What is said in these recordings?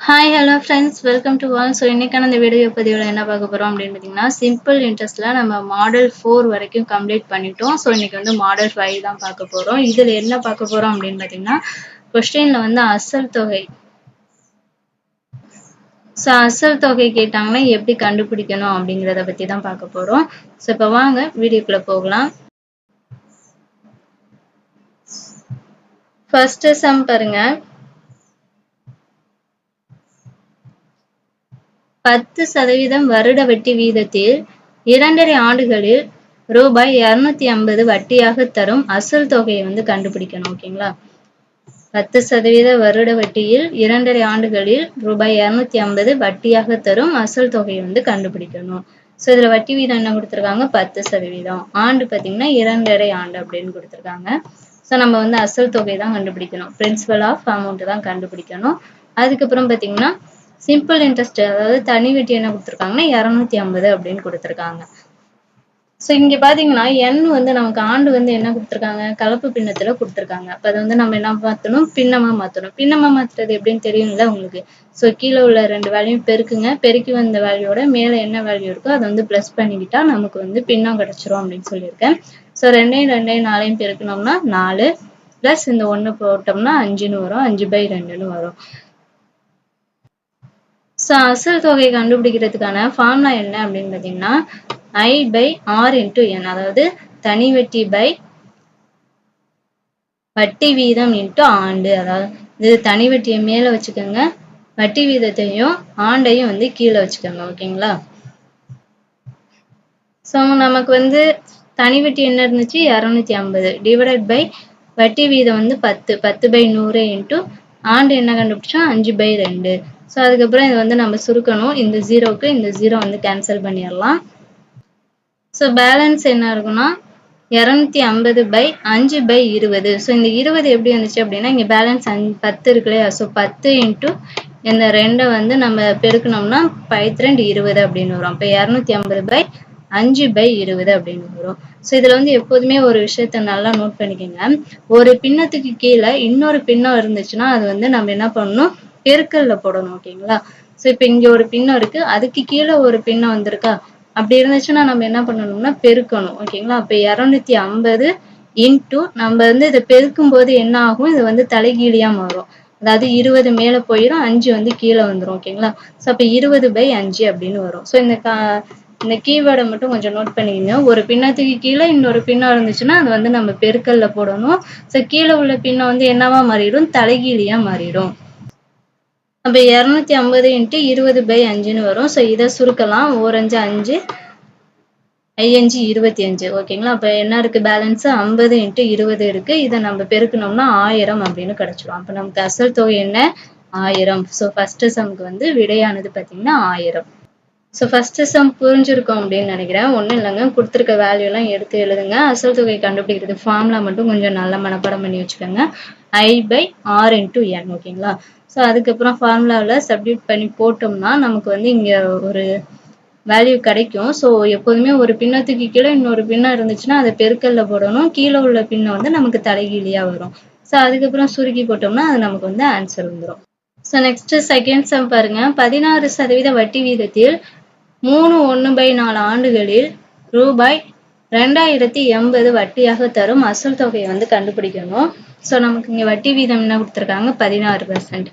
Hi hello friends welcome to all so இன்றைக்கான இந்த video பதிவில் என்ன பார்க்க போகிறோம் அப்படின்னு பார்த்தீங்கன்னா சிம்பிள் இன்ட்ரெஸ்ட்டில் நம்ம மாடல் ஃபோர் வரைக்கும் கம்ப்ளீட் பண்ணிட்டோம். ஸோ இன்னைக்கு வந்து மாடல் ஃபைவ் தான் பார்க்க போகிறோம் இதில் என்ன பார்க்க போகிறோம் அப்படின்னு பார்த்தீங்கன்னா கொஸ்டினில் வந்து அசல் தொகை. ஸோ அசல் தொகை கேட்டாங்கன்னா எப்படி கண்டுபிடிக்கணும் அப்படிங்கிறத பற்றி தான் பார்க்க போகிறோம் ஸோ இப்போ வாங்க வீடியோக்குள்ளே போகலாம். ஃபஸ்ட்டு சம் பாருங்க. பத்து சதவீதம் வருட வட்டி வீதத்தில் இரண்டரை ஆண்டுகளில் ரூபாய் இருநூத்தி ஐம்பது வட்டியாக தரும் அசல் தொகையை வந்து கண்டுபிடிக்கணும் ஓகேங்களா? பத்து சதவீத வருட வட்டியில் இரண்டரை ஆண்டுகளில் ரூபாய் இருநூத்தி ஐம்பது வட்டியாக தரும் அசல் தொகையை வந்து கண்டுபிடிக்கணும். ஸோ இதுல வட்டி வீதம் என்ன கொடுத்துருக்காங்க? பத்து சதவீதம். ஆண்டு பார்த்தீங்கன்னா இரண்டரை ஆண்டு அப்படின்னு கொடுத்துருக்காங்க. ஸோ நம்ம வந்து அசல் தொகை தான் கண்டுபிடிக்கணும். பிரின்சிபல் ஆஃப் அமௌண்ட் தான் கண்டுபிடிக்கணும். அதுக்கப்புறம் பார்த்தீங்கன்னா சிம்பிள் இன்ட்ரெஸ்ட் அதாவது தனி வட்டி என்ன கொடுத்துருக்காங்கன்னா இரநூத்தி ஐம்பது அப்படின்னு கொடுத்துருக்காங்க. ஸோ இங்க பாத்தீங்கன்னா எண் வந்து நமக்கு ஆண்டு வந்து என்ன கொடுத்துருக்காங்க? கலப்பு பின்னத்துல கொடுத்துருக்காங்க. அப்போ அதை வந்து நம்ம என்ன மாற்றணும் பின்னமா மாத்தணும். பின்னமாக மாத்துறது எப்படின்னு தெரியும்ல உங்களுக்கு? ஸோ கீழே உள்ள ரெண்டு வேல்யூயும் பெருக்குங்க. பெருக்கி வந்த வேல்யூட மேல என்ன வேல்யூ இருக்கோ அதை வந்து ப்ளஸ் பண்ணிக்கிட்டா நமக்கு வந்து பின்னம் கிடைச்சிரும் அப்படின்னு சொல்லியிருக்கேன். ஸோ ரெண்டையும் ரெண்டையும் நாலையும் பெருக்கணும்னா நாலு ப்ளஸ் இந்த ஒன்று போட்டோம்னா அஞ்சுன்னு வரும். அஞ்சு பை ரெண்டுன்னு வரும். அசல் தொகையை கண்டுபிடிக்கிறதுக்கான ஃபார்முலா என்ன அப்படின்னு பார்த்தீங்கன்னா I by R into N அதாவது தனி வட்டி பை வட்டி வீதம் இன்ட்டு ஆண்டு. அதாவது இது தனி வட்டியை மேலே வச்சுக்கோங்க. வட்டி வீதத்தையும் ஆண்டையும் வந்து கீழே வச்சுக்கோங்க ஓகேங்களா? ஸோ நமக்கு வந்து தனி வட்டி என்ன இருந்துச்சு? இரநூத்தி ஐம்பது. டிவைடட் பை வட்டி வீதம் வந்து பத்து. பத்து பை நூறு இன்ட்டு ஆண்டு என்ன கண்டுபிடிச்சோம்? அஞ்சு பை ரெண்டு. ஸோ அதுக்கப்புறம் இது வந்து நம்ம சுருக்கணும். இந்த ஜீரோவுக்கு இந்த ஜீரோ வந்து கேன்சல் பண்ணிடலாம். ஸோ பேலன்ஸ் என்ன இருக்குன்னா இரநூத்தி ஐம்பது பை அஞ்சு பை இருபது. ஸோ இந்த இருபது எப்படி வந்துச்சு அப்படின்னா இங்கே பேலன்ஸ் அஞ்சு பத்து இருக்கு இல்லையா? ஸோ பத்து இன்ட்டு இந்த ரெண்டை வந்து நம்ம பெருக்கணும்னா பைத்திரண்டு இருபது அப்படின்னு வரும். இப்போ இரநூத்தி ஐம்பது பை அஞ்சு பை இருபது அப்படின்னு வரும். ஸோ இதில் வந்து எப்போதுமே ஒரு விஷயத்த நல்லா நோட் பண்ணிக்கோங்க. ஒரு பின்னத்துக்கு கீழே இன்னொரு பின்னம் இருந்துச்சுன்னா அது வந்து நம்ம என்ன பண்ணணும்? பெருக்கல்ல போடணும் ஓகேங்களா? ஸோ இப்போ இங்க ஒரு பின்னம் இருக்கு. அதுக்கு கீழே ஒரு பின்னம் வந்திருக்கா? அப்படி இருந்துச்சுன்னா நம்ம என்ன பண்ணணும்னா பெருக்கணும் ஓகேங்களா? அப்ப இருநூத்தி ஐம்பது இன்டூ நம்ம வந்து இதை பெருக்கும் போது என்ன ஆகும்? இது வந்து தலைகீழியா மாறும். அதாவது இருபது மேல போயிடும் அஞ்சு வந்து கீழே வந்துடும் ஓகேங்களா? ஸோ அப்ப இருபது பை அஞ்சு அப்படின்னு வரும். ஸோ இந்த கா இந்த கீவேர்டை மட்டும் கொஞ்சம் நோட் பண்ணிக்கங்க. ஒரு பின்னத்துக்கு கீழே இன்னொரு பின்னம் இருந்துச்சுன்னா அது வந்து நம்ம பெருக்கல்ல போடணும். ஸோ கீழே உள்ள பின்னம் வந்து என்னவா மாறிடும்? தலைகீழியா மாறிடும். அப்போ இருநூத்தி ஐம்பது இன்ட்டு இருபது பை அஞ்சுன்னு வரும். ஸோ இதை சுருக்கலாம். ஓரஞ்சு அஞ்சு ஐயஞ்சு இருபத்தி அஞ்சு. ஓகேங்களா அப்போ என்ன இருக்கு? பேலன்ஸு ஐம்பது இன்ட்டு இருபது இருக்கு. இதை நம்ம பெருக்கணும்னா ஆயிரம் அப்படின்னு கிடச்சிடும் அப்போ நமக்கு அசல் தொகை என்ன? ஆயிரம். ஸோ ஃபர்ஸ்ட் சம்க்கு வந்து விடையானது பார்த்தீங்கன்னா ஆயிரம். ஸோ ஃபர்ஸ்ட் சம் புரிஞ்சிருக்கும் அப்படின்னு நினைக்கிறேன். ஒன்றும் இல்லைங்க. கொடுத்துருக்க வேல்யூ எல்லாம் எடுத்து எழுதுங்க. அசல் தொகை கண்டுபிடிக்கிறது ஃபார்ம்ல மட்டும் கொஞ்சம் நல்ல மனப்பாடம் பண்ணி வச்சுக்கோங்க. I by R into N ஓகேங்களா ஸோ அதுக்கப்புறம் ஃபார்முலாவில் சப்டியூட் பண்ணி போட்டோம்னா நமக்கு வந்து இங்கே ஒரு வேல்யூ கிடைக்கும். ஸோ எப்போதுமே ஒரு பின்னத்துக்கு கீழே இன்னொரு பின்னம் இருந்துச்சுன்னா அதை பெருக்கல்ல போடணும். கீழே உள்ள பின்னம் வந்து நமக்கு தலைகீழியாக வரும். ஸோ அதுக்கப்புறம் சுருக்கி போட்டோம்னா அது நமக்கு வந்து ஆன்சர் வந்துடும் ஸோ நெக்ஸ்ட் செகண்ட் சம் பாருங்க. பதினாறு சதவீத வட்டி வீதத்தில் மூணு ஒன்று பை நாலு ஆண்டுகளில் ரூபாய் ரெண்டாயிரத்தி எண்பது வட்டியாக தரும் அசல் தொகையை வந்து கண்டுபிடிக்கணும். ஸோ நமக்கு இங்கே வட்டி வீதம் என்ன கொடுத்துருக்காங்க? பதினாறு பர்சன்ட்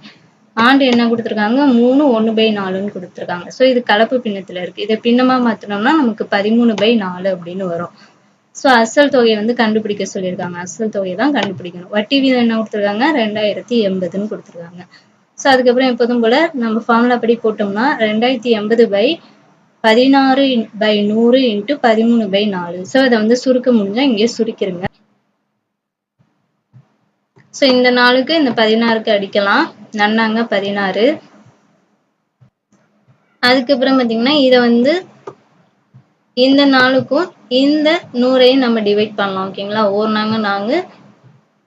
ஆண்டு என்ன கொடுத்துருக்காங்க? மூணு ஒன்று பை நாலுன்னு கொடுத்துருக்காங்க. ஸோ இது கலப்பு பின்னத்தில் இருக்கு. இதை பின்னமாக மாற்றினோம்னா நமக்கு பதிமூணு பை நாலு அப்படின்னு வரும். ஸோ அசல் தொகையை வந்து கண்டுபிடிக்க சொல்லியிருக்காங்க. அசல் தொகையை தான் கண்டுபிடிக்கணும். வட்டி வீதம் என்ன கொடுத்துருக்காங்க? ரெண்டாயிரத்தி எண்பதுன்னு கொடுத்துருக்காங்க. ஸோ அதுக்கப்புறம் எப்போதும் போல நம்ம ஃபார்முலா படி போட்டோம்னா ரெண்டாயிரத்தி எண்பது பை பதினாறு பை நூறு இன்ட்டு பதிமூணு பை நாலு. ஸோ அதை வந்து சுருக்க முடிஞ்சா இங்கே சுருக்கிருங்க. ஸோ இந்த நாளுக்கு இந்த பதினாறுக்கு அடிக்கலாம். நன்னாங்க பதினாறு. அதுக்கப்புறம் பார்த்தீங்கன்னா இதை வந்து இந்த நாளுக்கும் இந்த நூறையும் நம்ம டிவைட் பண்ணலாம் ஓகேங்களா? ஒரு நாங்க நாங்க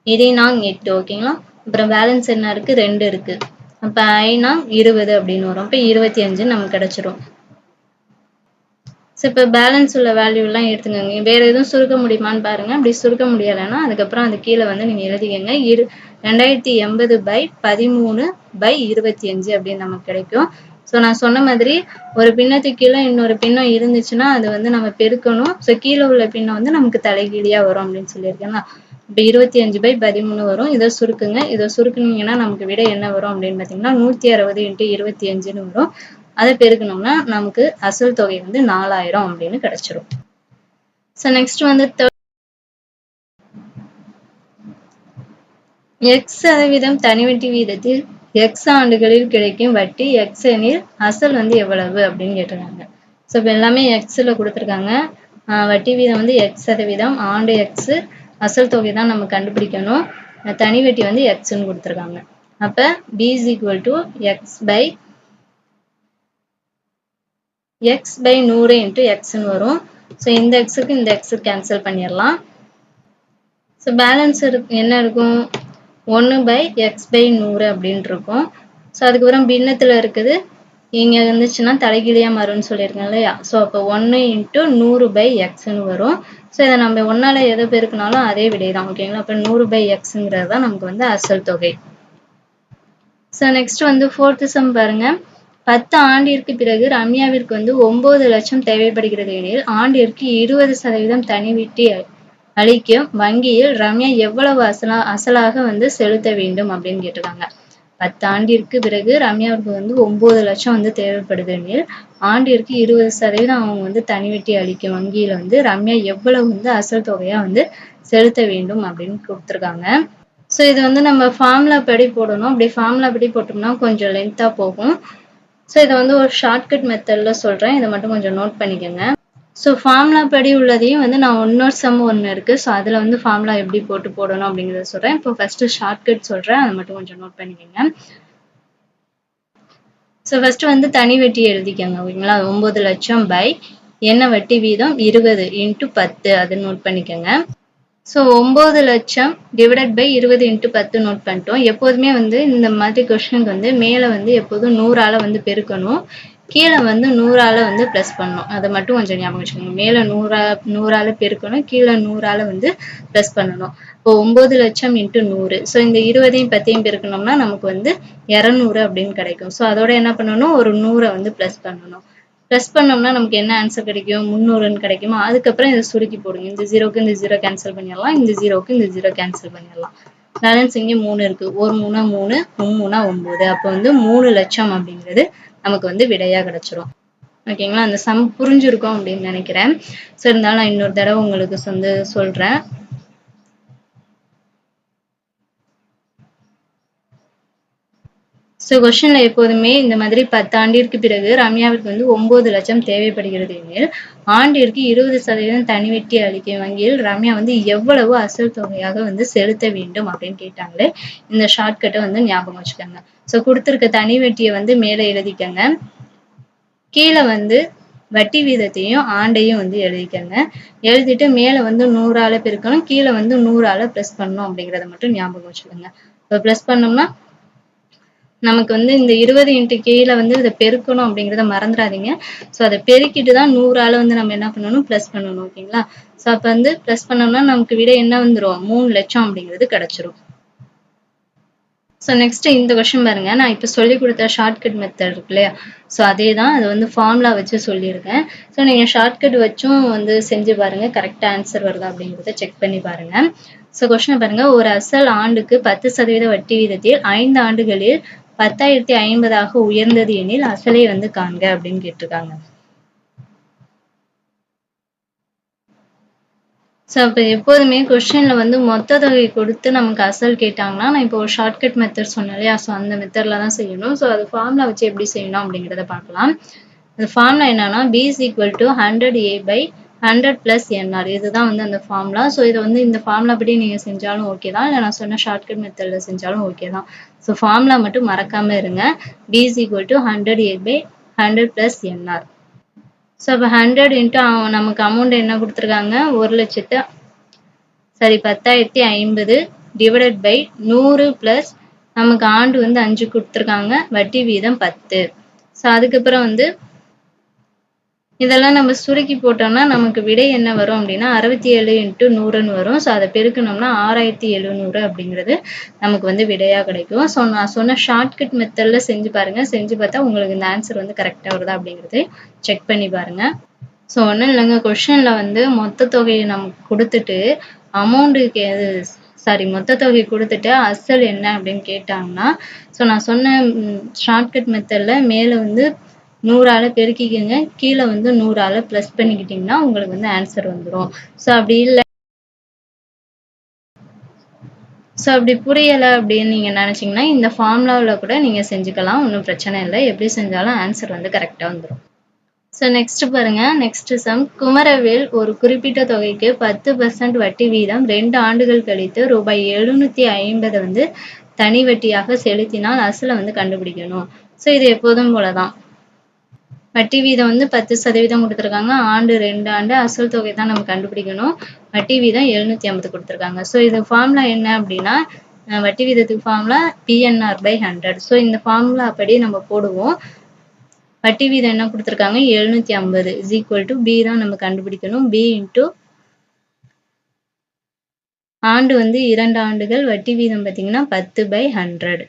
இதே நாங்க எட்டு ஓகேங்களா? அப்புறம் பேலன்ஸ் என்ன இருக்கு? ரெண்டு இருக்கு. அப்ப ஐநா இருபது அப்படின்னு வரும். அப்ப இருபத்தி அஞ்சு நமக்கு கிடைச்சிரும். ஸோ இப்போ பேலன்ஸ் உள்ள வேல்யூலாம் எடுத்துக்கோங்க. வேறு எதுவும் சுருக்க முடியுமான்னு பாருங்கள் அப்படி சுருக்க முடியலைன்னா அதுக்கப்புறம் அது கீழே வந்து நீங்கள் எழுதிக்கங்க. இரு ரெண்டாயிரத்தி எண்பது பை பதிமூணு பை இருபத்தி அஞ்சு அப்படின்னு நமக்கு கிடைக்கும். ஸோ நான் சொன்ன மாதிரி ஒரு பின்னத்துக்கு கீழே இன்னொரு பின்னம் இருந்துச்சுன்னா அது வந்து நம்ம பெருக்கணும். ஸோ கீழே உள்ள பின்னம் வந்து நமக்கு தலைகீழியாக வரும் அப்படின்னு சொல்லியிருக்கேன்னா இப்போ இருபத்தி அஞ்சு பை பதிமூணு வரும். இதை சுருக்குங்க. இதை சுருக்குனீங்கன்னா நமக்கு விட என்ன வரும் அப்படின்னு பார்த்தீங்கன்னா நூற்றி அறுபது இன்ட்டு இருபத்தி அஞ்சுன்னு வரும். அதை பெருக்கணும்னா நமக்கு அசல் தொகை வந்து நாலாயிரம் அப்படின்னு கிடைச்சிரும். ஸோ நெக்ஸ்ட் வந்து எக்ஸ் சதவீதம் தனி வட்டி வீதத்தில் எக்ஸ் ஆண்டுகளில் கிடைக்கும் வட்டி எக்ஸ் எனில் அசல் வந்து எவ்வளவு அப்படின்னு கேட்டிருக்காங்க. ஸோ இப்போ எல்லாமே எக்ஸில் கொடுத்துருக்காங்க. வட்டி வீதம் வந்து எக்ஸ் சதவீதம் ஆண்டு எக்ஸ் அசல் தொகை தான் நம்ம கண்டுபிடிக்கணும். தனி வட்டி வந்து எக்ஸ்ன்னு கொடுத்துருக்காங்க. அப்போ P is equal to X by X by நூறு இன்ட்டு எக்ஸ்ன்னு வரும். ஸோ இந்த எக்ஸுக்கு இந்த எக்ஸுக்கு கேன்சல் பண்ணிடலாம். ஸோ பேலன்ஸ் இருக்கு என்ன இருக்கும்? ஒன்று பை எக்ஸ் பை நூறு அப்படின்ட்டு இருக்கும். ஸோ அதுக்கப்புறம் பின்னத்தில் இருக்குது. இங்கே இருந்துச்சுன்னா தலைகீழியாக மாறும்னு சொல்லியிருக்கேன் இல்லையா? ஸோ அப்போ ஒன்று இன்ட்டு நூறு பை எக்ஸ்ன்னு வரும். ஸோ இதை நம்ம ஒன்றால் எதை பெருக்கினாலும் அதே விடை தான் ஓகேங்களா அப்போ நூறு பை எக்ஸுங்கிறது தான் நமக்கு வந்து அசல் தொகை. ஸோ நெக்ஸ்ட் வந்து ஃபோர்த்து சம் பாருங்கள் பத்து ஆண்டிற்கு பிறகு ரம்யாவிற்கு வந்து ஒன்பது லட்சம் தேவைப்படுகிறது எனில் ஆண்டிற்கு இருபது சதவீதம் தனி விட்டி அளிக்கும் வங்கியில் ரம்யா எவ்வளவு அசலா அசலாக வந்து செலுத்த வேண்டும் அப்படின்னு கேட்டிருக்காங்க. பத்து ஆண்டிற்கு பிறகு ரம்யாவுக்கு வந்து ஒன்பது லட்சம் வந்து தேவைப்படுது எனில் ஆண்டிற்கு இருபது சதவீதம் அவங்க வந்து தனி வெட்டி அளிக்கும் வங்கியில வந்து ரம்யா எவ்வளவு வந்து அசல் தொகையா வந்து செலுத்த வேண்டும் அப்படின்னு கொடுத்துருக்காங்க. ஸோ இது வந்து நம்ம ஃபார்முலா படி போடணும். அப்படி ஃபார்முலா படி போட்டோம்னா கொஞ்சம் லென்த்தாக போகும். ஸோ இதை வந்து ஒரு ஷார்ட்கட் மெத்தடில் சொல்கிறேன் இதை மட்டும் கொஞ்சம் நோட் பண்ணிக்கோங்க. ஸோ ஃபார்முலா படி உள்ளதையும் வந்து நான் இன்னொரு சம் ஒன்று இருக்குது ஸோ அதில் வந்து ஃபார்முலா எப்படி போட்டு போடணும் அப்படிங்கிறத சொல்கிறேன் இப்போ ஃபஸ்ட்டு ஷார்ட்கட் சொல்கிறேன் அதை மட்டும் கொஞ்சம் நோட் பண்ணிக்கோங்க. ஸோ ஃபஸ்ட்டு வந்து தனி வெட்டி எழுதிக்கோங்க. ஓகேங்களா? ஒம்பது லட்சம் பை என்ன வட்டி வீதம்? இருபது இன்ட்டு பத்து. அது நோட் பண்ணிக்கோங்க. ஸோ ஒம்பது லட்சம் டிவைடட் பை இருபது இன்ட்டு பத்து நோட் பண்ணிட்டோம். எப்போதுமே வந்து இந்த மாதிரி கொஷனுக்கு வந்து மேலே வந்து எப்போதும் நூறால் வந்து பெருக்கணும். கீழே வந்து நூறால் வந்து ப்ளஸ் பண்ணணும். அதை மட்டும் கொஞ்சம் ஞாபகம் வச்சுக்கோங்க. மேலே நூறா நூறால் பெருக்கணும் கீழே நூறால் வந்து ப்ளஸ் பண்ணணும். இப்போ ஒம்பது லட்சம் இன்ட்டு நூறு. ஸோ இந்த இருபதையும் பத்தையும் பெருக்கணும்னா நமக்கு வந்து இரநூறு அப்படின்னு கிடைக்கும். ஸோ அதோட என்ன பண்ணணும்? ஒரு நூறை வந்து ப்ளஸ் பண்ணணும். ப்ரெஸ் பண்ணோம்னா நமக்கு என்ன ஆன்சர் கிடைக்கும்? முந்நூறுன்னு கிடைக்குமா? அதுக்கப்புறம் இதை சுருக்கி போடுங்க. இந்த ஜீரோக்கு இந்த ஜீரோ கேன்சல் பண்ணிடலாம். இந்த ஜீரோக்கு இந்த ஜீரோ கேன்சல் பண்ணிடலாம். பேலன்ஸ் இங்கே மூணு இருக்கு. ஒரு மூணா மூணு மூணா ஒன்பது அப்போ வந்து மூணு லட்சம் அப்படிங்கிறது நமக்கு வந்து விடையா கிடைச்சிரும். ஓகேங்களா அந்த சம் புரிஞ்சிருக்கும் அப்படின்னு நினைக்கிறேன். ஸோ இருந்தாலும் நான் இன்னொரு தடவை உங்களுக்கு வந்து சொல்றேன். ஸோ கொஸ்டின்ல எப்போதுமே இந்த மாதிரி பத்து ஆண்டிற்கு பிறகு ரம்யாவிற்கு வந்து ஒன்பது லட்சம் தேவைப்படுகிறது எனில் ஆண்டிற்கு இருபது சதவீதம் தனிவெட்டி அளிக்கும் வங்கியில் ரம்யா வந்து எவ்வளவு அசல் தொகையாக வந்து செலுத்த வேண்டும் அப்படின்னு கேட்டாங்களே இந்த ஷார்ட்கட்டை வந்து ஞாபகம் வச்சுக்கோங்க. ஸோ கொடுத்துருக்க தனி வெட்டியை வந்து மேலே எழுதிக்கங்க. கீழே வந்து வட்டி வீதத்தையும் ஆண்டையும் வந்து எழுதிக்கங்க. எழுதிட்டு மேலே வந்து நூறால பெருக்கணும் கீழே வந்து நூறால ப்ளஸ் பண்ணணும் அப்படிங்கிறத மட்டும் ஞாபகம் வச்சுக்கோங்க. இப்போ ப்ளஸ் பண்ணோம்னா நமக்கு வந்து இந்த இருபது இன்ட்டு கீழே வந்து இதை பெருக்கணும் அப்படிங்கிறத மறந்துடாதீங்க. ஸோ அதை பெருக்கிட்டு தான் நூறால வந்து நம்ம என்ன பண்ணணும்? ப்ளஸ் பண்ணணும் ஓகேங்களா? ஸோ அப்போ வந்து ப்ளஸ் பண்ணோம்னா நமக்கு விட என்ன வந்துடும் மூணு லட்சம் அப்படிங்கிறது கிடைச்சிரும். ஸோ நெக்ஸ்ட் இந்த கொஷின் பாருங்க. நான் இப்போ சொல்லி கொடுத்த ஷார்ட்கட் மெத்தட் இருக்கு இல்லையா? ஸோ அதே தான் அது வந்து ஃபார்முலா வச்சு சொல்லியிருக்கேன். ஸோ நீங்கள் ஷார்ட்கட் வச்சும் வந்து செஞ்சு பாருங்க. கரெக்டாக ஆன்சர் வருதா அப்படிங்கிறத செக் பண்ணி பாருங்க. ஸோ கொஷின் பாருங்க. ஒரு அசல் ஆண்டுக்கு பத்து சதவீத வட்டி வீதத்தில் ஐந்து ஆண்டுகளில் பத்தாயிரத்தி ஐம்பதாக உயர்ந்தது எனில் அசலை வந்து காண்க அப்படின்னு கேட்டிருக்காங்க. ஸோ அப்போ எப்போதுமே கொஸ்டினில் வந்து மொத்த தொகை கொடுத்து நமக்கு அசல் கேட்டாங்கன்னா நான் இப்போ ஒரு ஷார்ட்கட் மெத்தட் சொன்னேன் இல்லையா? ஸோ அந்த மெத்தடில் தான் செய்யணும். ஸோ அது ஃபார்ம்ல வச்சு எப்படி செய்யணும் அப்படிங்கிறத பார்க்கலாம். அந்த ஃபார்முலா என்னன்னா P is equal to hundred A by hundred plus NR இதுதான் வந்து அந்த ஃபார்முலா ஸோ இதை வந்து இந்த ஃபார்முலா படி நீங்கள் செஞ்சாலும் ஓகே தான். இல்லை நான் சொன்ன ஷார்ட்கட் மெத்தடில் செஞ்சாலும் ஓகே தான். ஸோ ஃபார்முலா மட்டும் மறக்காமல் இருங்க. P is equal to hundred A by hundred plus NR so அப்போ ஹண்ட்ரட் இன்ட்டு நமக்கு அமௌண்ட் என்ன கொடுத்துருக்காங்க? ஒரு லட்சத்து சாரி பத்தாயிரத்தி ஐம்பது டிவைடட் பை நூறு ப்ளஸ் நமக்கு ஆண்டு வந்து அஞ்சு கொடுத்துருக்காங்க. வட்டி வீதம் பத்து. ஸோ அதுக்கப்புறம் வந்து இதெல்லாம் நம்ம சுருக்கி போட்டோம்னா நமக்கு விடை என்ன வரும் அப்படின்னா அறுபத்தி ஏழு இன்ட்டு நூறுன்னு வரும். ஸோ அதை பெருக்கணும்னா ஆறாயிரத்தி எழுநூறு அப்படிங்கிறது நமக்கு வந்து விடையாக கிடைக்கும். ஸோ நான் சொன்ன ஷார்ட்கட் மெத்தடில் செஞ்சு பாருங்க. செஞ்சு பார்த்தா உங்களுக்கு இந்த ஆன்சர் வந்து கரெக்டாக வருதா அப்படிங்கிறது செக் பண்ணி பாருங்க. ஸோ ஒன்றும் இல்லைங்க. கொஷனில் வந்து மொத்த தொகையை நமக்கு கொடுத்துட்டு அமௌண்ட்டுக்கு எது சாரி மொத்த தொகை கொடுத்துட்டு அசல் என்ன அப்படின்னு கேட்டாங்கன்னா ஸோ நான் சொன்ன ஷார்ட்கட் மெத்தடில் மேலே வந்து நூறால பெருக்கிக்கங்க. கீழே வந்து நூறால ப்ளஸ் பண்ணிக்கிட்டிங்கன்னா உங்களுக்கு வந்து ஆன்சர் வந்துடும் ஸோ அப்படி இல்லை. ஸோ அப்படி புரியலை அப்படின்னு நீங்கள் நினச்சிங்கன்னா இந்த ஃபார்முலாவில் கூட நீங்கள் செஞ்சுக்கலாம். ஒன்றும் பிரச்சனை இல்லை. எப்படி செஞ்சாலும் ஆன்சர் வந்து கரெக்டாக வந்துடும் ஸோ நெக்ஸ்ட் பாருங்க. நெக்ஸ்ட் சம் குமரவேல் ஒரு குறிப்பிட்ட தொகைக்கு பத்து பர்சன்ட் வட்டி வீதம் ரெண்டு ஆண்டுகள் கழித்து ரூபாய் எழுநூத்தி ஐம்பது வந்து தனி வட்டியாக செலுத்தினால் அசலை வந்து கண்டுபிடிக்கணும். ஸோ இது எப்போதும் போல தான் வட்டி வீதம் வந்து பத்து சதவீதம் கொடுத்துருக்காங்க. ஆண்டு ரெண்டு ஆண்டு அசல் தொகை தான் நம்ம கண்டுபிடிக்கணும். வட்டி வீதம் எழுநூத்தி ஐம்பது கொடுத்துருக்காங்க. ஸோ இது ஃபார்முலா என்ன அப்படின்னா வட்டி வீதத்துக்கு formula PNR by hundred so இந்த ஃபார்முலா அப்படி நம்ம போடுவோம். வட்டி வீதம் என்ன கொடுத்துருக்காங்க? எழுநூத்தி ஐம்பது இஸ் ஈக்குவல் டு பி தான் நம்ம கண்டுபிடிக்கணும். பி இன்டூ ஆண்டு வந்து இரண்டு ஆண்டுகள் வட்டி வீதம் பார்த்தீங்கன்னா பத்து பை ஹண்ட்ரட்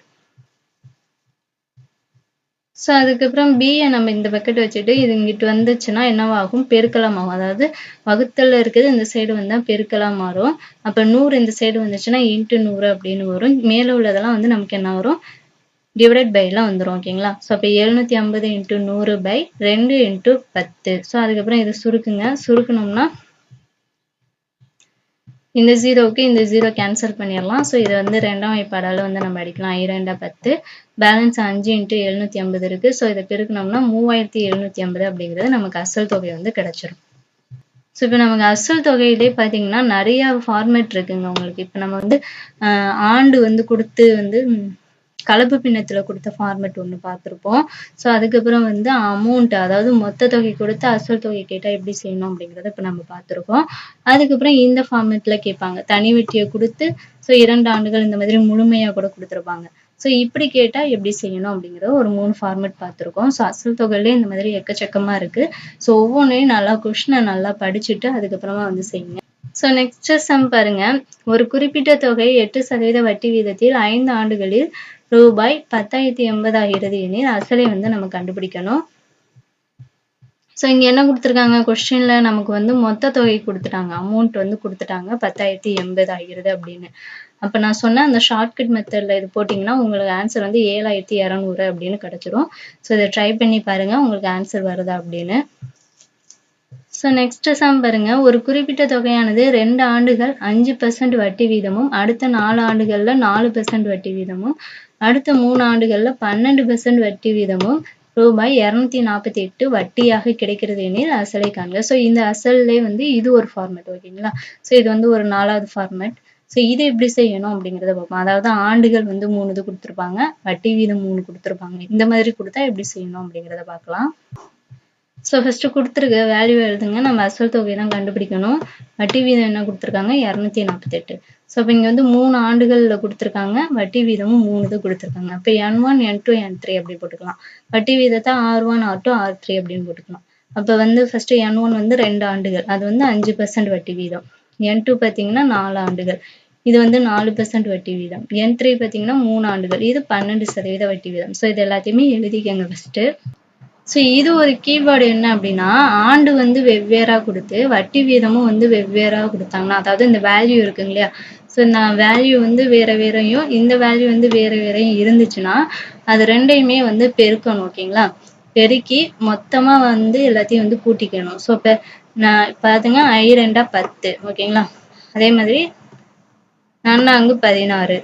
ஸோ அதுக்கப்புறம் பியை நம்ம இந்த பக்கெட் வச்சுட்டு இது இங்கிட்டு வந்துச்சுன்னா என்னவாகும்? பெருக்கலாம் ஆகும் அதாவது வகுத்தல்ல இருக்கிறது இந்த சைடு வந்தால் பெருக்கலாம் மாறும். அப்போ நூறு இந்த சைடு வந்துச்சுன்னா இன்ட்டு நூறு அப்படின்னு வரும். மேலே உள்ளதெல்லாம் வந்து நமக்கு என்ன வரும்? டிவைடட் பைலாம் வந்துடும் ஓகேங்களா ஸோ அப்போ எழுநூற்றி ஐம்பது இன்ட்டு நூறு பை ரெண்டு இன்ட்டு பத்து. ஸோ அதுக்கப்புறம் இதை சுருக்குங்க. சுருக்கணும்னா இந்த ஜீரோவுக்கு இந்த ஜீரோ கேன்சல் பண்ணிடலாம். ஸோ இதை வந்து ரெண்டாம் வாய்ப்பாடால் வந்து நம்ம அடிக்கலாம். இரண்டா பத்து. பேலன்ஸ் அஞ்சு இன்ட்டு எழுநூற்றி ஐம்பது இருக்குது ஸோ இதை பெருக்கணும்னா மூவாயிரத்தி எழுநூற்றி ஐம்பது அப்படிங்கிறது நமக்கு அசல் தொகை வந்து கிடைச்சிரும். ஸோ இப்போ நமக்கு அசல் தொகையிலே பார்த்தீங்கன்னா நிறைய ஃபார்மேட் இருக்குங்க உங்களுக்கு. இப்போ நம்ம வந்து ஆண்டு வந்து கொடுத்து வந்து கலப்பு பின்னத்துல கொடுத்த ஃபார்மெட் ஒன்று பார்த்துருப்போம். ஸோ அதுக்கப்புறம் வந்து அமௌண்ட் அதாவது மொத்த தொகை கொடுத்து அசல் தொகை கேட்டால் எப்படி செய்யணும் அப்படிங்கிறத இப்போ நம்ம பார்த்துருக்கோம். அதுக்கப்புறம் இந்த ஃபார்மெட்டில் கேட்பாங்க. தனி வெட்டியை கொடுத்து ஸோ இரண்டு ஆண்டுகள் இந்த மாதிரி முழுமையாக கூட கொடுத்துருப்பாங்க. ஸோ இப்படி கேட்டால் எப்படி செய்யணும் அப்படிங்கிறத ஒரு மூணு ஃபார்மெட் பார்த்துருக்கோம். ஸோ அசல் தொகையிலே இந்த மாதிரி எக்கச்சக்கமாக இருக்குது ஸோ ஒவ்வொன்றையும் நல்லா கொஷினை நல்லா படிச்சுட்டு அதுக்கப்புறமா வந்து செய்யுங்க. ஸோ நெக்ஸ்ட் சம் பாருங்க. ஒரு குறிப்பிட்ட தொகை எட்டு சதவீத வட்டி வீதத்தில் ஐந்து ஆண்டுகளில் ரூபாய் பத்தாயிரத்தி எண்பது ஆகிறது எனில் அசலை வந்து நம்ம கண்டுபிடிக்கணும். ஸோ இங்கே என்ன கொடுத்துருக்காங்க? கொஸ்டின்ல நமக்கு வந்து மொத்த தொகை கொடுத்துட்டாங்க. அமௌண்ட் வந்து கொடுத்துட்டாங்க. பத்தாயிரத்தி எண்பது ஆகிறது அப்படின்னு. அப்போ நான் சொன்ன அந்த ஷார்ட்கட் மெத்தடில் இது போட்டிங்கன்னா உங்களுக்கு ஆன்சர் வந்து ஏழாயிரத்தி இரநூறு அப்படின்னு கிடச்சிரும். ஸோ இதை ட்ரை பண்ணி பாருங்க. உங்களுக்கு ஆன்சர் வருதா அப்படின்னு. ஸோ நெக்ஸ்ட் சம் பாருங்க. ஒரு குறிப்பிட்ட தொகையானது ரெண்டு ஆண்டுகள் அஞ்சு பெர்சன்ட் வட்டி வீதமும் அடுத்த நாலு ஆண்டுகளில் நாலு பெர்சன்ட் வட்டி வீதமும் அடுத்த மூணு ஆண்டுகளில் பன்னெண்டு பெர்சன்ட் வட்டி வீதமும் ரூபாய் இரநூத்தி நாற்பத்தி எட்டு வட்டியாக கிடைக்கிறது எனில் அசலை காண்க. ஸோ இந்த அசல்லே வந்து இது ஒரு ஃபார்மேட் ஓகேங்களா? ஸோ இது வந்து ஒரு நாலாவது ஃபார்மேட் ஸோ இதை எப்படி செய்யணும் அப்படிங்கிறத பார்ப்போம். அதாவது ஆண்டுகள் வந்து மூணு இது கொடுத்துருப்பாங்க வட்டி வீதம் மூணு கொடுத்துருப்பாங்க. இந்த மாதிரி கொடுத்தா எப்படி செய்யணும் அப்படிங்கிறத பார்க்கலாம். ஸோ ஃபஸ்ட்டு கொடுத்துருக்க வேல்யூ எழுதுங்க. நம்ம அசல் தொகையை தான் கண்டுபிடிக்கணும். வட்டி வீதம் என்ன கொடுத்துருக்காங்க? இரநூத்தி நாற்பத்தெட்டு. ஸோ இப்போ இங்கே வந்து மூணு ஆண்டுகளில் கொடுத்துருக்காங்க. வட்டி வீதமும் மூணு இது கொடுத்துருக்காங்க. அப்போ N one N two N three அப்படி போட்டுக்கலாம். வட்டி வீதத்தை R one R two R three அப்படின்னு போட்டுக்கலாம். அப்போ வந்து ஃபஸ்ட்டு என் ஒன் வந்து ரெண்டு ஆண்டுகள். அது வந்து அஞ்சு பர்சன்ட் வட்டி வீதம். என் டூ பார்த்தீங்கன்னா நாலு ஆண்டுகள். இது வந்து நாலு பெர்சன்ட் வட்டி வீதம். என் த்ரீ பார்த்தீங்கன்னா மூணு ஆண்டுகள். இது பன்னெண்டு சதவீத வட்டி வீதம். ஸோ இது எல்லாத்தையுமே எழுதிக்கங்க ஃபஸ்ட்டு ஸோ இது ஒரு கீவேர்டு என்ன அப்படின்னா ஆண்டு வந்து வெவ்வேறா கொடுத்து வட்டி வீதமும் வந்து வெவ்வேறா கொடுத்தாங்கன்னா அதாவது இந்த வேல்யூ இருக்குங்க இல்லையா? ஸோ இந்த வேல்யூ வந்து வேற வேறையும் இந்த வேல்யூ வந்து வேற வேறையும் இருந்துச்சுன்னா அது ரெண்டையுமே வந்து பெருக்கணும் ஓகேங்களா? பெருக்கி மொத்தமா வந்து எல்லாத்தையும் வந்து கூட்டிக்கணும். ஸோ இப்போ நான் பாத்துங்க ஐ ரெண்டா பத்து ஓகேங்களா? அதே மாதிரி நன்னாங்கு பதினாறு.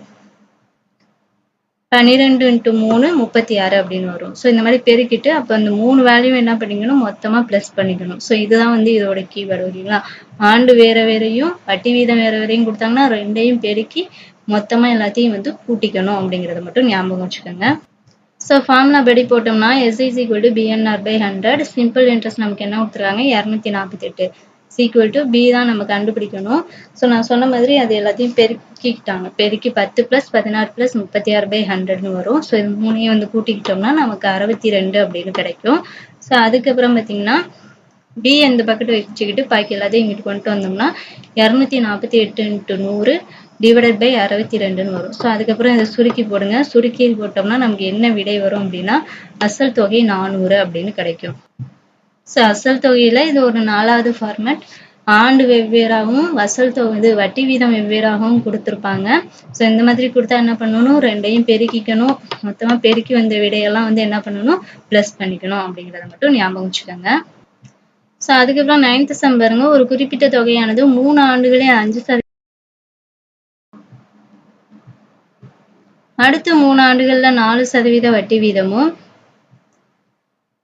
பன்னிரெண்டு இன்ட்டு மூணு முப்பத்தி ஆறு அப்படின்னு வரும். ஸோ இந்த மாதிரி பெருக்கிட்டு அப்போ அந்த மூணு வேல்யூ என்ன பண்ணிக்கணும்? மொத்தமாக ப்ளஸ் பண்ணிக்கணும். ஸோ இதுதான் வந்து இதோட கீவேர்டு ஓகேங்களா? ஆண்டு வேற வேறையும் வட்டி வீதம் வேற வேறையும் கொடுத்தாங்கன்னா ரெண்டையும் பெருக்கி மொத்தமாக எல்லாத்தையும் வந்து கூட்டிக்கணும் அப்படிங்கிறத மட்டும் ஞாபகம் வச்சுக்கோங்க. ஸோ ஃபார்முலா படி போட்டோம்னா S is equal to PNR by hundred simple interest நமக்கு என்ன கொடுத்துருக்காங்க? இரநூத்தி நாற்பத்தெட்டு. சீக்குவல் டு பி தான் நம்ம கண்டுபிடிக்கணும். ஸோ நான் சொன்ன மாதிரி அது எல்லாத்தையும் பெருக்கிக்கிட்டாங்க. பெருக்கி பத்து ப்ளஸ் பதினாறு ப்ளஸ் முப்பத்தி ஆறு பை ஹண்ட்ரட்னு வரும். ஸோ இது மூணையும் வந்து கூட்டிக்கிட்டோம்னா நமக்கு அறுபத்தி ரெண்டு அப்படின்னு கிடைக்கும். ஸோ அதுக்கப்புறம் பார்த்தீங்கன்னா பி இந்த பக்கெட் வச்சுக்கிட்டு பாக்கி எல்லாத்தையும் இங்கிட்டு கொண்டு வந்தோம்னா இரநூத்தி நாற்பத்தி எட்டு இன்ட்டு நூறு டிவைடட் பை அறுபத்தி ரெண்டுன்னு வரும். ஸோ அதுக்கப்புறம் இதை சுருக்கி போடுங்க. சுருக்கி போட்டோம்னா நமக்கு என்ன விடை வரும் அப்படின்னா அசல் தொகை நானூறு அப்படின்னு கிடைக்கும். ஸோ அசல் தொகையில் இது ஒரு நாலாவது ஃபார்மேட் ஆண்டு வெவ்வேறாகவும் வசல் தொகை இது வட்டி வீதம் வெவ்வேறாகவும் கொடுத்துருப்பாங்க. ஸோ இந்த மாதிரி கொடுத்தா என்ன பண்ணணும்? ரெண்டையும் பெருக்கிக்கணும். மொத்தமாக பெருக்கி வந்த விடையெல்லாம் வந்து என்ன பண்ணணும்? ப்ளஸ் பண்ணிக்கணும் அப்படிங்கிறத மட்டும் ஞாபகம் வச்சுக்கோங்க. ஸோ அதுக்கப்புறம் நைன்த் சம் பாருங்க. ஒரு குறிப்பிட்ட தொகையானது மூணு ஆண்டுகளே அஞ்சு சதவீதம். அடுத்த மூணு ஆண்டுகளில் நாலு சதவீத வட்டி வீதமும்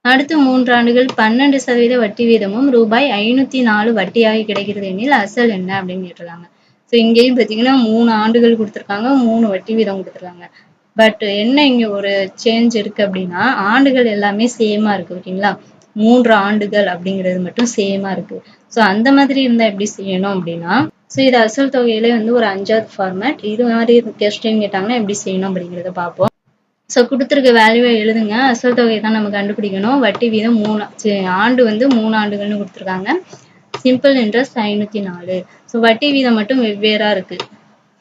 அடுத்த மூன்று ஆண்டுகள் பன்னெண்டு சதவீத வட்டி வீதமும் ரூபாய் ஐநூத்தி நாலு வட்டியாகி கிடைக்கிறது எனில் அசல் என்ன அப்படின்னு கேட்டிருக்காங்க. ஸோ இங்கேயும் பார்த்தீங்கன்னா மூணு ஆண்டுகள் கொடுத்துருக்காங்க மூணு வட்டி வீதம் கொடுத்துருக்காங்க. பட் என்ன இங்க ஒரு சேஞ்ச் இருக்கு அப்படின்னா ஆண்டுகள் எல்லாமே சேமா இருக்கு ஓகேங்களா? மூன்று ஆண்டுகள் அப்படிங்கிறது மட்டும் சேமா இருக்கு. ஸோ அந்த மாதிரி இருந்தா எப்படி செய்யணும் அப்படின்னா ஸோ இது அசல் தொகையிலே வந்து ஒரு அஞ்சாவது ஃபார்மேட் இது மாதிரி கொஸ்டின் கேட்டாங்கன்னா எப்படி செய்யணும் அப்படிங்கிறத பார்ப்போம். ஸோ கொடுத்துருக்க வேல்யூவை எழுதுங்க. அசல் தொகையை தான் நம்ம கண்டுபிடிக்கணும். வட்டி வீதம் மூணு ஆண்டு வந்து மூணு ஆண்டுகள்னு கொடுத்துருக்காங்க. சிம்பிள் இன்ட்ரெஸ்ட் ஐநூற்றி நாலு. ஸோ வட்டி வீதம் மட்டும் வெவ்வேறா இருக்கு.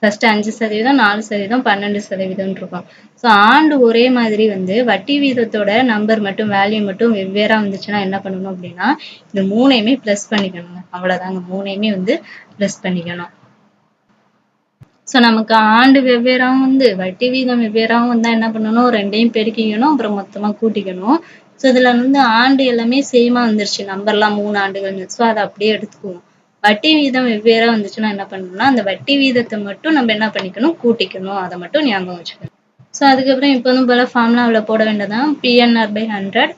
ஃபர்ஸ்ட் அஞ்சு சதவீதம் நாலு சதவீதம் பன்னெண்டு சதவீதம் இருக்கும். ஸோ ஆண்டு ஒரே மாதிரி வந்து வட்டி வீதத்தோட நம்பர் மட்டும் வேல்யூ மட்டும் வெவ்வேறா வந்துச்சுன்னா என்ன பண்ணணும் அப்படின்னா இந்த மூணையுமே ப்ளஸ் பண்ணிக்கணுங்க. அவ்வளோதாங்க மூணையுமே வந்து ப்ளஸ் பண்ணிக்கணும். ஸோ நமக்கு ஆண்டு வெவ்வேறாகவும் வந்து வட்டி வீதம் வெவ்வேறாகவும் வந்தால் என்ன பண்ணணும்? ரெண்டையும் பெருக்கிக்கணும் அப்புறம் மொத்தமாக கூட்டிக்கணும். ஸோ இதில் வந்து ஆண்டு எல்லாமே சேமாக வந்துருச்சு. நம்பர்லாம் மூணு ஆண்டுகள்னு ஸோ அதை அப்படியே எடுத்துக்குவோம். வட்டி வீதம் வெவ்வேறாக வந்துச்சுன்னா என்ன பண்ணணும்னா அந்த வட்டி வீதத்தை மட்டும் நம்ம என்ன பண்ணிக்கணும்? கூட்டிக்கணும். அதை மட்டும் ஞாபகம் வச்சுக்கணும். ஸோ அதுக்கப்புறம் இப்போதும் போல் ஃபார்ம்லாம் அவ்வளோ போட வேண்டியதான் பிஎன்ஆர் பை ஹண்ட்ரட்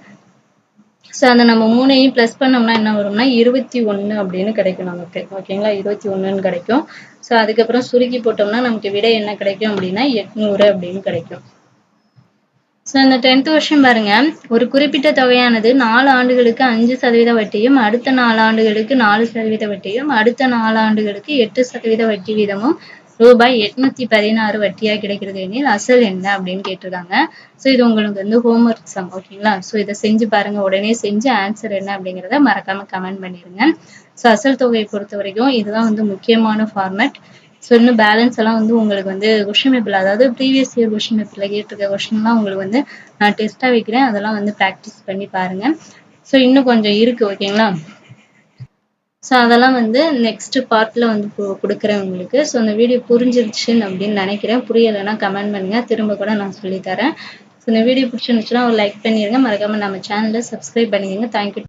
ஸோ அதை நம்ம மூணையும் ப்ளஸ் பண்ணோம்னா என்ன வரும்னா இருபத்தி ஒன்று அப்படின்னு கிடைக்கும் நமக்கு. ஓகேங்களா இருபத்தி ஒன்றுன்னு கிடைக்கும். ஸோ அதுக்கப்புறம் சுருக்கி போட்டோம்னா நமக்கு விடை என்ன கிடைக்கும் அப்படின்னா எட்நூறு அப்படின்னு கிடைக்கும். ஸோ இந்த டென்த் வருஷம் பாருங்க. ஒரு குறிப்பிட்ட தொகையானது நாலு ஆண்டுகளுக்கு அஞ்சு சதவீத வட்டியும் அடுத்த நாலு ஆண்டுகளுக்கு நாலு சதவீத வட்டியும் அடுத்த நாலு ஆண்டுகளுக்கு எட்டு சதவீத வட்டி வீதமும் ரூபாய் எட்நூத்தி பதினாறு வட்டியா கிடைக்கிறது எனில் அசல் என்ன அப்படின்னு கேட்டிருக்காங்க. ஸோ இது உங்களுக்கு வந்து ஹோம்ஒர்க் சம் ஓகேங்களா ஸோ இதை செஞ்சு பாருங்க. உடனே செஞ்சு ஆன்சர் என்ன அப்படிங்கிறத மறக்காம கமெண்ட் பண்ணிருங்க. ஸோ அசல் தொகையை பொறுத்த வரைக்கும் இதுதான் வந்து முக்கியமான ஃபார்மேட் ஸோ இன்னும் பேலன்ஸ் எல்லாம் வந்து உங்களுக்கு வந்து கொஷின் பேப்பர்ல அதாவது ப்ரீவியஸ் இயர் கொஷின் பேப்பர்ல கேட்டிருக்க கொஷின்லாம் உங்களுக்கு வந்து நான் டெஸ்ட்டாக வைக்கிறேன். அதெல்லாம் வந்து ப்ராக்டிஸ் பண்ணி பாருங்க. ஸோ இன்னும் கொஞ்சம் இருக்கு ஓகேங்களா ஸோ அதெல்லாம் வந்து நெக்ஸ்ட் பார்ட்டில் வந்து கொடுக்குறேன் உங்களுக்கு. ஸோ அந்த வீடியோ புரிஞ்சிருச்சுன்னு அப்படின்னு நினைக்கிறேன். புரியலைன்னா கமெண்ட் பண்ணுங்க. திரும்ப கூட நான் சொல்லித்தரேன் ஸோ இந்த வீடியோ பிடிச்சிருந்துச்சுன்னா ஒரு லைக் பண்ணிடுங்க மறக்காம நம்ம சேனலை சப்ஸ்கிரைப் பண்ணிக்கோங்க. தேங்க்யூ